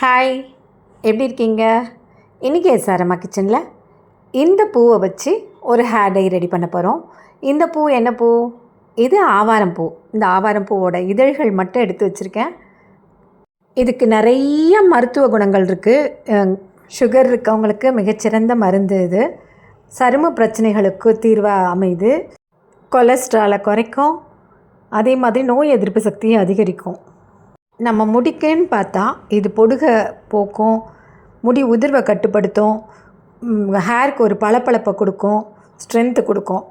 Hi எப்படி இருக்கீங்க? இன்றைக்கி எஸ்ஆர்எம்மா கிச்சனில் இந்த பூவை வச்சு ஒரு ஹேர் டை ரெடி பண்ண போகிறோம் இந்த பூ என்ன பூ? இது ஆவாரம் பூ. இந்த ஆவாரம் பூவோட இதழ்கள் மட்டும் எடுத்து வச்சுருக்கேன். இதுக்கு நிறைய மருத்துவ குணங்கள் இருக்குது சுகர் இருக்கவங்களுக்கு மிகச்சிறந்த மருந்து இது. சரும பிரச்சனைகளுக்கு தீர்வாக அமையுது. கொலஸ்ட்ராலை குறைக்கும். அதே மாதிரி நோய் எதிர்ப்பு சக்தியை அதிகரிக்கும். நம்ம முடிக்குன்னு பார்த்தா இது பொடுகை போக்கும் முடி உதிர்வை கட்டுப்படுத்தும் ஹேருக்கு ஒரு பளபளப்பை கொடுக்கும் ஸ்ட்ரென்த்து கொடுக்கும்.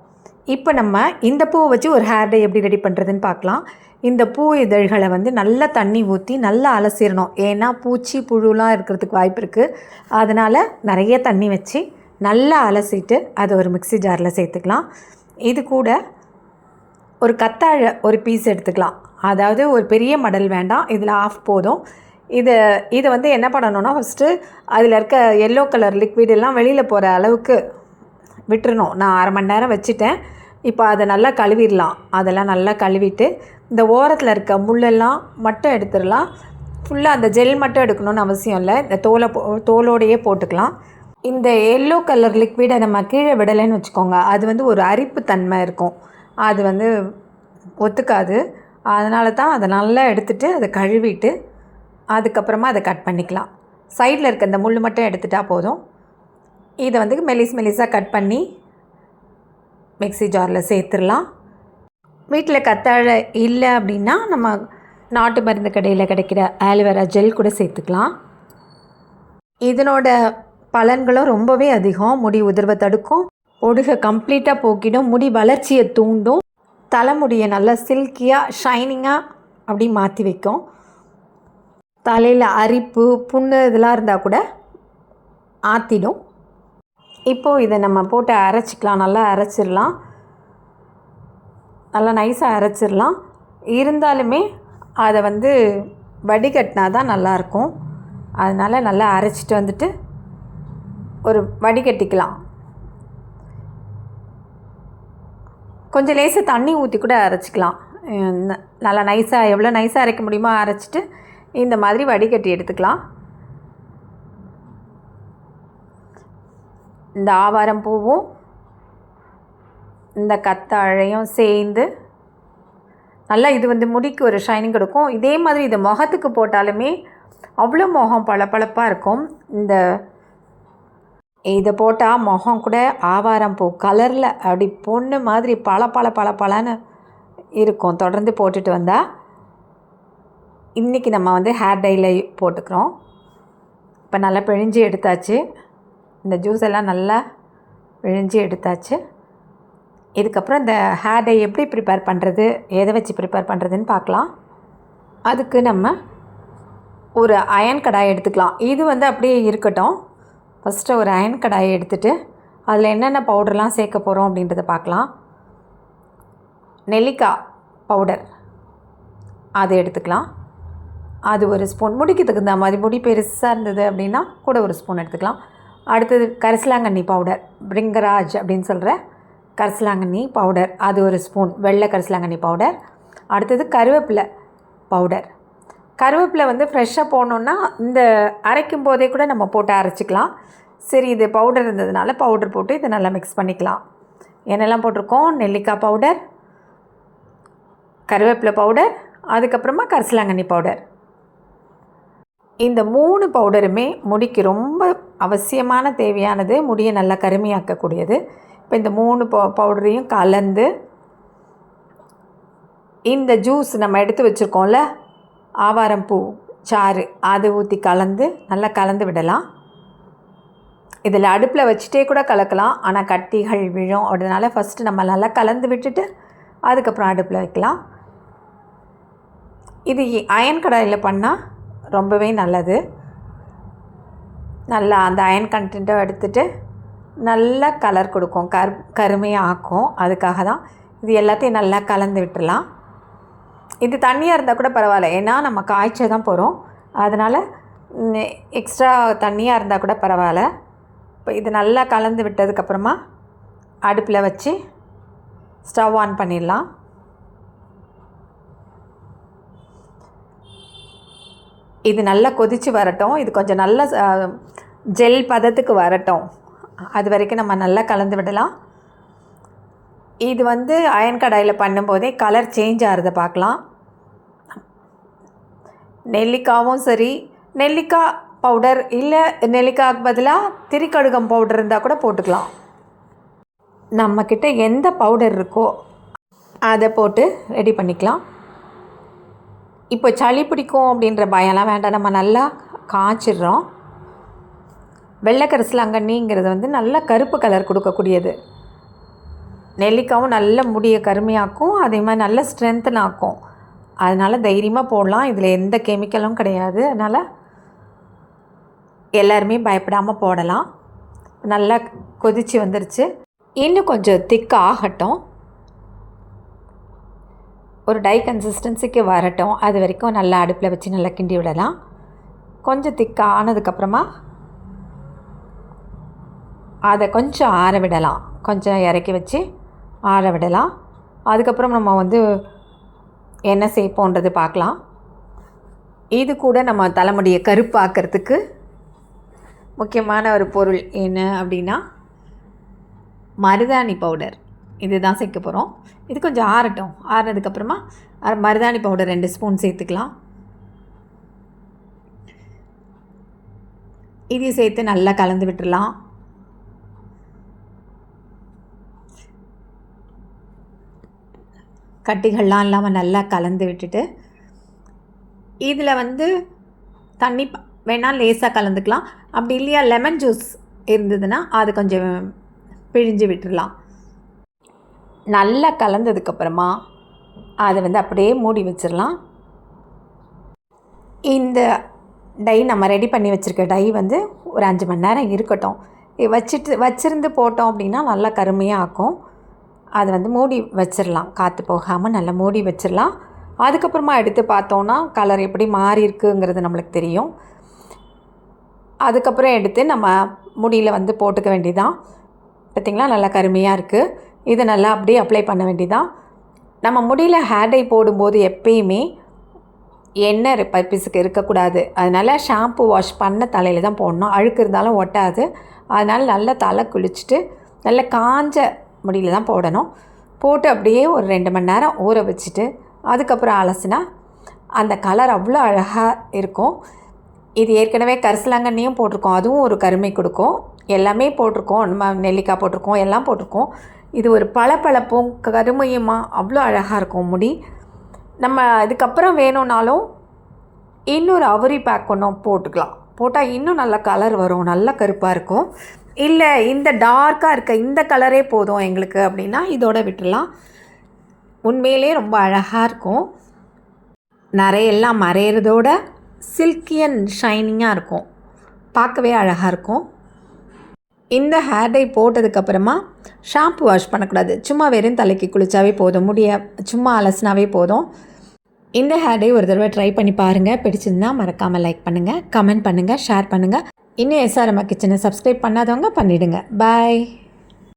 இப்போ நம்ம இந்த பூவை வச்சு ஒரு ஹேர் டை எப்படி ரெடி பண்ணுறதுன்னு பார்க்கலாம். இந்த பூ இதழ்களை வந்து நல்லா தண்ணி ஊற்றி நல்லா அலசிடணும் ஏன்னா பூச்சி புழுலாம் இருக்கிறதுக்கு வாய்ப்பு இருக்குது அதனால் நிறைய தண்ணி வச்சு நல்லா அலசிட்டு அதை ஒரு மிக்ஸி ஜாரில் சேர்த்துக்கலாம். இது கூட ஒரு கத்தாழை ஒரு பீஸ் எடுத்துக்கலாம். அதாவது ஒரு பெரிய மடல் வேண்டாம் இதில் ஆஃப் போதும். இதை இதை வந்து என்ன பண்ணணும்னா ஃபஸ்ட்டு அதில் இருக்க எல்லோ கலர் லிக்விட் எல்லாம் வெளியில் போகிற அளவுக்கு விட்டுறணும். நான் அரை மணி நேரம் வச்சுட்டேன். இப்போ அதை நல்லா கழுவிடலாம். அதெல்லாம் நல்லா கழுவிட்டு இந்த ஓரத்தில் இருக்க முள்ளெல்லாம் மட்டும் எடுத்துடலாம். ஃபுல்லாக அந்த ஜெல் மட்டும் எடுக்கணும்னு அவசியம் இல்லை. இந்த தோலை போ தோலோடையே போட்டுக்கலாம். இந்த எல்லோ கலர் லிக்விடை நம்ம கீழே விடலைன்னு வச்சுக்கோங்க. அது வந்து ஒரு அரிப்பு தன்மை இருக்கும். அது வந்து ஒத்துக்காது. அதனால தான் அதை நல்லா எடுத்துகிட்டு அதை கழுவிட்டு அதுக்கப்புறமா அதை கட் பண்ணிக்கலாம். சைடில் இருக்க இந்த முள் மட்டும் எடுத்துட்டா போதும். இதை வந்து மெலிஸ் மெலிஸாக கட் பண்ணி மிக்ஸி ஜாரில் சேர்த்துடலாம். வீட்டில் கத்தாழை இல்லை அப்படின்னா நம்ம நாட்டு மருந்து கடையில் கிடைக்கிற ஆலோவேரா ஜெல் கூட சேர்த்துக்கலாம். இதனோட பலன்களும் ரொம்பவே அதிகம். முடி உதிர்வை தடுக்கும். ஒடுக கம்ப்ளீட்டாக போக்கிடும். முடி வளர்ச்சியை தூண்டும். தலைமுடியை நல்லா சில்கியாக ஷைனிங்காக அப்படி மாற்றி வைக்கும். தலையில் அரிப்பு புண்ணு இதெல்லாம் இருந்தால் கூட ஆற்றிடும் இப்போது இதை நம்ம போட்டு அரைச்சிக்கலாம். நல்லா அரைச்சிடலாம். நல்லா நைஸாக அரைச்சிடலாம். இருந்தாலுமே அதை வந்து வடிகட்டினா தான் நல்லாயிருக்கும் அதனால் நல்லா அரைச்சிட்டு வந்துட்டு ஒரு வடிகட்டிக்கலாம். கொஞ்சம் லேசாக தண்ணி ஊற்றி கூட அரைச்சிக்கலாம். ந- நல்லா நைஸாக எவ்வளோ நைஸாக அரைக்க முடியுமோ அரைச்சிட்டு இந்த மாதிரி வடிகட்டி எடுத்துக்கலாம். இந்த ஆவாரம் பூவும் இந்த கத்தாழையும் சேர்ந்து நல்லா இது வந்து முடிக்கு ஒரு ஷைனிங் கொடுக்கும். இதே மாதிரி இது முகத்துக்கு போட்டாலுமே அவ்வளோ முகம் பளபளப்பாக இருக்கும். இந்த இதை போட்டால் முகம் கூட ஆவாரம் பூ கலரில் அப்படி பொண்ணு மாதிரி பல பல பல பலன்னு இருக்கும். தொடர்ந்து போட்டுட்டு வந்தால் இன்றைக்கி நம்ம வந்து ஹேர் டையில் போட்டுக்கிறோம். இப்போ நல்லா பிழிஞ்சு எடுத்தாச்சு. இந்த ஜூஸ் எல்லாம் நல்லா பிழிஞ்சு எடுத்தாச்சு. இதுக்கப்புறம் இந்த ஹேர் டை எப்படி ப்ரிப்பேர் பண்ணுறது எதை வச்சு ப்ரிப்பேர் பண்ணுறதுன்னு பார்க்கலாம். அதுக்கு நம்ம ஒரு அயன் கடாய் எடுத்துக்கலாம். இது வந்து அப்படியே இருக்கட்டும். ஃபஸ்ட்டு ஒரு அயன் கடாயை எடுத்துகிட்டு அதில் என்னென்ன பவுடர்லாம் சேர்க்க போகிறோம் அப்படின்றத பார்க்கலாம். நெல்லிக்காய் பவுடர் அது எடுத்துக்கலாம். அது ஒரு ஸ்பூன் முடிக்கு தகுந்த மாதிரி முடி பெருசாக இருந்தது அப்படின்னா கூட ஒரு ஸ்பூன் எடுத்துக்கலாம். அடுத்தது கரிசலாங்கண்ணி பவுடர் பிரிங்கராஜ் அப்படின்னு சொல்கிற கரிசலாங்கண்ணி பவுடர் அது ஒரு ஸ்பூன் வெள்ளை கரிசலாங்கண்ணி பவுடர் அடுத்தது கருவேப்பிலை பவுடர் கருவேப்பிலை வந்து ஃப்ரெஷ்ஷாக போடணுன்னா இந்த அரைக்கும் போதே கூட நம்ம போட்டு அரைச்சிக்கலாம். சரி இது பவுடர் இருந்ததுனால பவுடர் போட்டு இதை நல்லா மிக்ஸ் பண்ணிக்கலாம். என்னெல்லாம் போட்டிருக்கோம் நெல்லிக்காய் பவுடர் கருவேப்பிலை பவுடர் அதுக்கப்புறமா கரிசலாங்கண்ணி பவுடர் இந்த மூணு பவுடருமே முடிக்கு ரொம்ப அவசியமான தேவையானது முடியை நல்லா கருமையாக்கக்கூடியது. இப்போ இந்த மூணு பவு பவுடரையும் கலந்து இந்த ஜூஸ் நம்ம எடுத்து வச்சுருக்கோம்ல ஆவாரம் பூ சாறு அதை ஊற்றி கலந்து நல்லா கலந்து விடலாம். இதில் அடுப்பில் வச்சுட்டே கூட கலக்கலாம். ஆனால் கட்டிகள் விழும் அதனால் ஃபஸ்ட்டு நம்ம நல்லா கலந்து விட்டுட்டு அதுக்கப்புறம் அடுப்பில் வைக்கலாம். இது அயன் கடாயில் பண்ணால் ரொம்பவே நல்லது. நல்லா அந்த அயன் கண்டென்ட்டை எடுத்துட்டு நல்லா கலர் கொடுக்கும். கரு கருமையாக ஆக்கும். அதுக்காக தான் இது எல்லாத்தையும் நல்லா கலந்து விட்டுடலாம். இது தண்ணியாக இருந்தால் கூட பரவாயில்ல. ஏன்னா நம்ம காய்ச்ச தான் போகிறோம் அதனால் எக்ஸ்ட்ரா தண்ணியாக இருந்தால் கூட பரவாயில்ல. இப்போ இது நல்லா கலந்து விட்டதுக்கப்புறமா அடுப்பில் வச்சு ஸ்டவ் ஆன் பண்ணிடலாம். இது நல்லா கொதித்து வரட்டும். இது கொஞ்சம் நல்ல ஜெல் பதத்துக்கு வரட்டும். அது வரைக்கும் நம்ம நல்லா கலந்து விடலாம். இது வந்து அயன் கடாயில் பண்ணும்போதே கலர் சேஞ்ச் ஆகிறத பார்க்கலாம். நெல்லிக்காவும் சரி நெல்லிக்காய் பவுடர் இல்லை நெல்லிக்காய்க்கு பதிலாக திரிக்கடுகம் பவுடர் இருந்தால் கூட போட்டுக்கலாம். நம்மக்கிட்ட எந்த பவுடர் இருக்கோ அதை போட்டு ரெடி பண்ணிக்கலாம். இப்போ சளி பிடிக்கும் அப்படின்ற பயம்லாம் வேண்டாம். நம்ம நல்லா காய்ச்சிடுறோம். வெள்ளைக்கரிசலாங்கண்ணிங்கிறது வந்து நல்லா கருப்பு கலர் கொடுக்கக்கூடியது. நெல்லிக்காவும் நல்ல முடியை கருமையாக்கும் அதே மாதிரி நல்ல ஸ்ட்ரென்த்தன் ஆக்கும். அதனால் தைரியமாக போடலாம். இதில் எந்த கெமிக்கலும் கிடையாது. அதனால் எல்லாருமே பயப்படாமல் போடலாம். நல்லா கொதித்து வந்துருச்சு. இன்னும் கொஞ்சம் திக்காக ஆகட்டும். ஒரு டை கன்சிஸ்டன்சிக்கு வரட்டும். அது வரைக்கும் நல்லா அடுப்பில் வச்சு நல்லா கிண்டி விடலாம். கொஞ்சம் திக்காக ஆனதுக்கப்புறமா அதை கொஞ்சம் ஆற விடலாம். கொஞ்சம் இறக்கி வச்சு ஆற விடலாம். அதுக்கப்புறம் நம்ம வந்து என்ன சேர்ப்போன்றது பார்க்கலாம். இது கூட நம்ம தலைமுடியை கருப்பாக்கிறதுக்கு முக்கியமான ஒரு பொருள் என்ன அப்படின்னா மருதாணி பவுடர் இது தான் சேர்க்க போகிறோம் இது கொஞ்சம் ஆறட்டும். ஆறினதுக்கப்புறமா மருதாணி பவுடர் ரெண்டு ஸ்பூன் சேர்த்துக்கலாம். இதையும் சேர்த்து நல்லா கலந்து விட்டுடலாம் கட்டிகள்லாம் இல்லாமல் நல்லா கலந்து விட்டுட்டு இதில் வந்து தண்ணி வேணால் லேசாக கலந்துக்கலாம். அப்படி இல்லையா லெமன் ஜூஸ் இருந்ததுன்னா அது கொஞ்சம் பிழிஞ்சு விட்டுடலாம் நல்லா கலந்ததுக்கப்புறமா அதை வந்து அப்படியே மூடி வச்சிடலாம். இந்த டை நம்ம ரெடி பண்ணி வச்சுருக்க டை வந்து ஒரு அஞ்சு மணி நேரம் இருக்கட்டும். வச்சுட்டு வச்சுருந்து போட்டோம் அப்படின்னா நல்லா கருமையாக ஆக்கும். அதை வந்து மூடி வச்சிடலாம். காற்று போகாமல் நல்லா மூடி வச்சிடலாம். அதுக்கப்புறமா எடுத்து பார்த்தோன்னா கலர் எப்படி மாறி இருக்குங்கிறது நம்மளுக்கு தெரியும். அதுக்கப்புறம் எடுத்து நம்ம முடியில் வந்து போட்டுக்க வேண்டியதான் பார்த்திங்களா நல்லா கருமையாக இருக்குது இதை நல்லா அப்படியே அப்ளை பண்ண வேண்டியதான் நம்ம முடியில் ஹேர் டை போடும்போது எப்பயுமே எண்ணெய் பர்பீஸுக்கு இருக்கக்கூடாது. அதனால் ஷாம்பு வாஷ் பண்ண தலையில் தான் போடணும். அழுக்கு இருந்தாலும் ஒட்டாது. அதனால் நல்லா தலை குளிச்சுட்டு நல்லா காஞ்ச முடியில் தான் போடணும். போட்டு அப்படியே ஒரு ரெண்டு மணி நேரம் ஊற வச்சுட்டு அதுக்கப்புறம் அலசினா அந்த கலர் அவ்வளோ அழகாக இருக்கும். இது ஏற்கனவே கரிசலாங்கண்ணியும் போட்டிருக்கோம். அதுவும் ஒரு கருமை கொடுக்கும். எல்லாமே போட்டிருக்கோம். நம்ம நெல்லிக்காய் போட்டிருக்கோம். எல்லாம் போட்டிருக்கோம். இது ஒரு பளபளப்பும் கருமையுமா அவ்வளோ அழகாக இருக்கும் முடி. நம்ம இதுக்கப்புறம் வேணும்னாலும் இன்னொரு அவரி பேக் ஒன்றும் போட்டுக்கலாம். போட்டால் இன்னும் நல்ல கலர் வரும். நல்ல கருப்பாக இருக்கும். இல்லை இந்த டார்க்காக இருக்க இந்த கலரே போதும் எங்களுக்கு அப்படின்னா இதோட விட்டுடலாம் உண்மையிலே ரொம்ப அழகாக இருக்கும். நிறையெல்லாம் மறையிறதோட சில்கி அண்ட் ஷைனிங்காக இருக்கும். பார்க்கவே அழகாக இருக்கும். இந்த ஹேர் டை போட்டதுக்கப்புறமா ஷாம்பு வாஷ் பண்ணக்கூடாது. சும்மா வெறும் தலைக்கு குளித்தாவே போதும். முடிய சும்மா அலசினாவே போதும். இந்த ஹேர் டை ஒரு தடவை ட்ரை பண்ணி பாருங்கள் பிடிச்சிருந்தா மறக்காமல் லைக் பண்ணுங்கள் கமெண்ட் பண்ணுங்கள் ஷேர் பண்ணுங்கள் இன்னும் எஸ்ஆர்எம்மா கிச்சனை சப்ஸ்கிரைப் பண்ணாதவங்க பண்ணிவிடுங்க பாய்